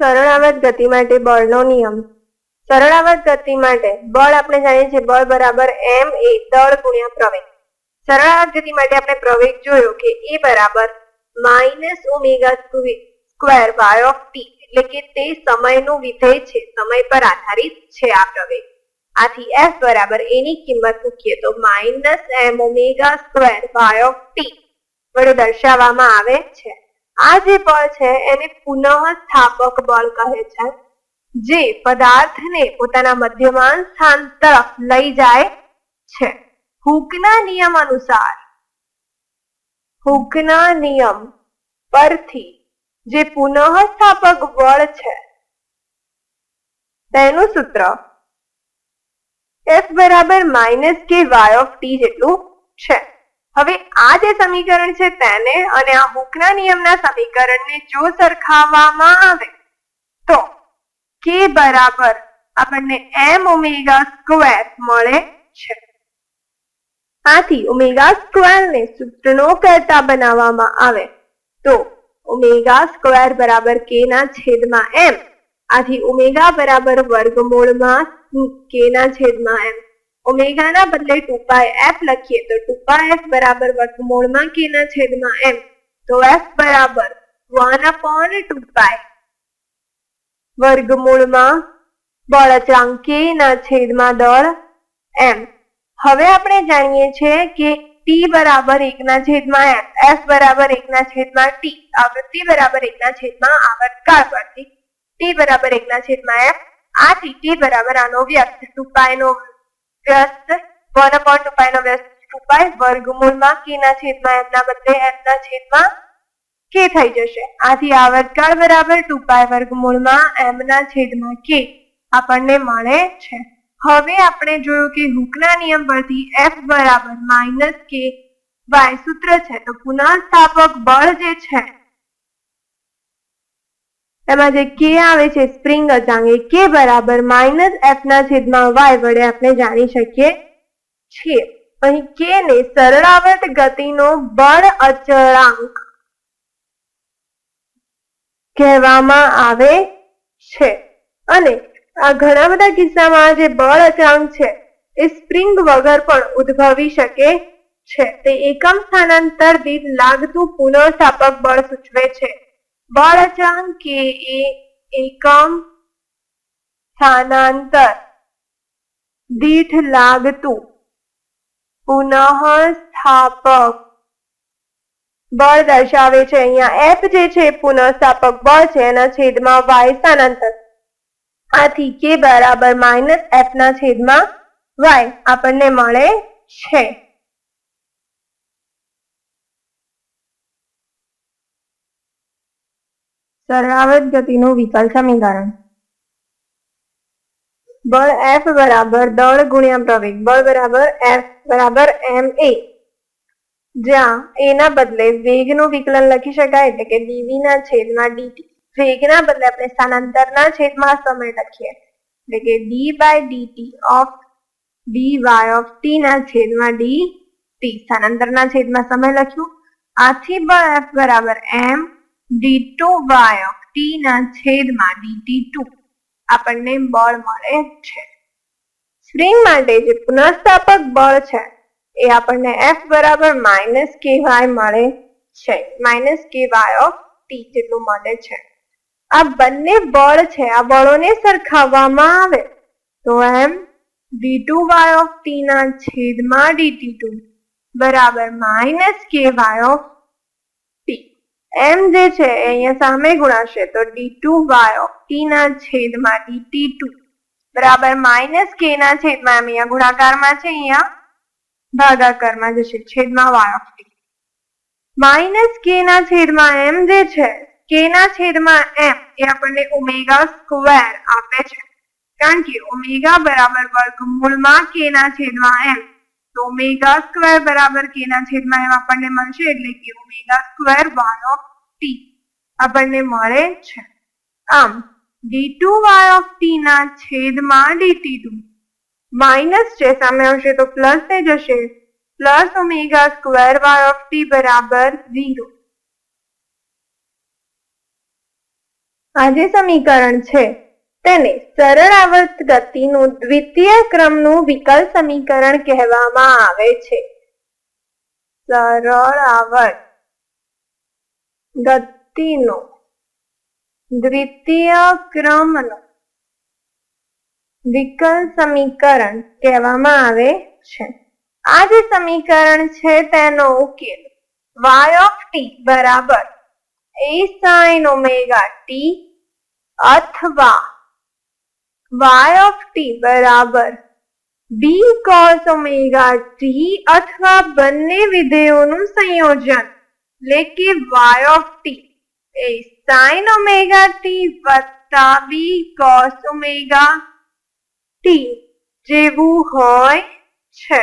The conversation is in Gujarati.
સરળાવત ગતિ માટે બળનો નિયમ. સરળાવત ગતિ માટે બળ આપણે જાણીએ છીએ બળ બરાબર એમ એ દળ ગુણ્યા પ્રવેગ. સરળાવત ગતિ માટે આપણે પ્રવેગ જોયો કે એ બરાબર minus omega square y of t એટલે કે તે સમયનું વિધેય છે, સમય પર આધારિત છે આ પ્રવેગ. આથી એફ બરાબર એની કિંમત મૂકીએ તો minus M omega square y of t વડે દર્શાવવામાં આવે છે. આ જે બળ છે, એને પુનઃ સ્થાપક બળ કહે છે, જે પદાર્થને પોતાના મધ્યમાન સ્થાન તરફ લઈ જાય છે. હુકના નિયમ અનુસાર, હુકના નિયમ પરથી જે પુનઃ સ્થાપક બળ છે, તેનું સૂત્ર એફ બરાબર minus k y of T જેટલું છે. હવે આ જે સમીકરણ છે તેને અને આ હુકના નિયમના સમીકરણને જો સરખાવવામાં આવે, તો કે બરાબર આપણને એમ ઓમેગા સ્ક્વેર મળે છે. આથી ઓમેગા સ્ક્વેર ને સૂત્રનો કરતા બનાવવામાં આવે, તો ઓમેગા સ્ક્વેર બરાબર કે ના છેદમાં એમ આથી ઓમેગા બરાબર વર્ગમૂળમાં કે ના છેદમાં એમ ઓમેગાના બદલે ટુ પાય એફ લખીએ તો ટુ પાય એફ બરાબર વર્ગમૂળમાં કે ના છેદમાં એમ? તો એફ બરાબર વન અપોન ટુ પાય વર્ગમૂળમાં બળ અચળાંક કે ના છેદમાં દળ એમ. હવે આપણે જાણીએ છીએ કે ટી બરાબર એકના છેદમાં એફ એફ બરાબર એકના છેદમાં ટી. આવૃત્તિ બરાબર એકના છેદમાં આવર્તકાળ પરથી ટી બરાબર એકના છેદમાં એફ. આથી ટી બરાબર આનો વ્યસ્ત ટુ પાય નો વ્યસ્ત વન અપોન ટુ પાઈ નો વ્યસ્ત ટુ પાઈ વર્ગમૂળમાં કે ના છેદમાં, એમના બદલે એમના છેદમાં કે થઈ જશે. આથી આવર્તકાળ બરાબર ટુ પાઈ વર્ગમૂળમાં એમના છેદમાં કે આપણને મળે છે. હવે આપણે જોયું કે હુકના નિયમ પરથી એફ બરાબર માઇનસ કે વાય સૂત્ર છે. તો પુનઃસ્થાપક બળ જે છે એમાં જે કે આવે છે સ્પ્રિંગ અચાંગ એ કે બરાબર માઇનસ એફ ના છેદમાં વાય વડે આપણે જાણી શકીએ છીએ. અહીં કે ને સરળાવર્ત ગતિનો બળ અચળાંક કહેવામાં આવે છે. અને આ ઘણા બધા કિસ્સામાં જે બળ અચળાંક છે, એ સ્પ્રિંગ વગર પણ ઉદ્ભવી શકે છે. તે એકમ સ્થાનાંતર દીઠ લાગતું પુનઃસ્થાપક બળ સૂચવે છે. બળ કે એ એકમ સ્થાનાંતર દીઠ લાગતું પુનઃ સ્થાપક બળ દર્શાવે છે અહીંયા એફ જે છે પુનઃસ્થાપક બળ છે એના છેદમાં વાય સ્થાનાંતર આથી કે બરાબર માઇનસ એફ ના છેદમાં વાય આપણને મળે છે। સરળાવત ગતિનું વિકલ સમીકરણ બળ એફ બરાબર દળ ગુણ્યા પ્રવેગ. બળ બરાબર એફ બરાબર એમ એ જ્યાં એના બદલે વેગનું વિકલન લખી શકાય એટલે કે ડીવી ના છેદમાં ડીટી વેગના બદલે આપણે સ્થાનાંતરના છેદમાં સમય લખીએ. એટલે કે d by d t of d y of t ના છેદમાં ડી ટી સ્થાનાંતરના છેદમાં સમય લખ્યું. આથી બળ એફ બરાબર m d two y t ના છેદમાં ડીટી ટુ આપણને બળ મળે છે. સ્પ્રિંગ માટે જે પુનઃસ્થાપક બળ છે, એ આપણને એફ બરાબર માઇનસ કે વાય મળે છે. Minus k y of T જેટલું મળે છે. આ બંને બળ છે, આ બળોને સરખાવવામાં આવે. તો m d two y of t ના છેદમાં ડીટી ટુ બરાબર માઇનસ કે વાય ઓફ એમ જે છે, એ અહીંયા સામે ગુણાશે. તો ડી ટુ વાય ટી ના છેદમાં ડીટી ટુ બરાબર, માઇનસ કે ના છેદમાં એમ અહીંયા ગુણાકારમાં છે, અહીંયા ભાગાકારમાં જશે. છેદમાં વાય ટી માઇનસ કે ના છેદમાં એમ જે છે, કે ના છેદમાં એમ, એ આપણને ઓમેગા સ્ક્વેર આપે છે. કારણ કે ઓમેગા બરાબર વર્ગમૂળમાં કે ના છેદમાં એમ, તો ઓમેગા સ્ક્વેર બરાબર કે ના છેદમાં એમ આપણને મળશે, એટલે કે omega square y of t. આપણને મળે છે. આમ, ડી ટુ વાય ઓફ ના છેદમાં ડીટી માઇનસ છે સામે આવશે તો પ્લસ થઈ જશે. Plus omega square y of t બરાબર ઝીરો. આ જે સમીકરણ છે, તેને સરળ આવર્ત ગતિનું દ્વિતીય ક્રમનું વિકલ સમીકરણ કહેવામાં આવે છે. સરળ આવર્ત. ગતિનું, દ્વિતીય ક્રમનો વિકલ સમીકરણ કહેવામાં આવે છે. આ જે સમીકરણ છે તેનો ઉકેલ y ઓફ ટી બરાબર a sin ઓમેગા ટી અથવા y ઓફ ટી બરાબર b cos ઓમેગા ટી અથવા બંને વિધેયોનું સંયોજન. એટલે કે y ઓફ t એ sin omega t વત્તા b cos omega t જેવું હોય છે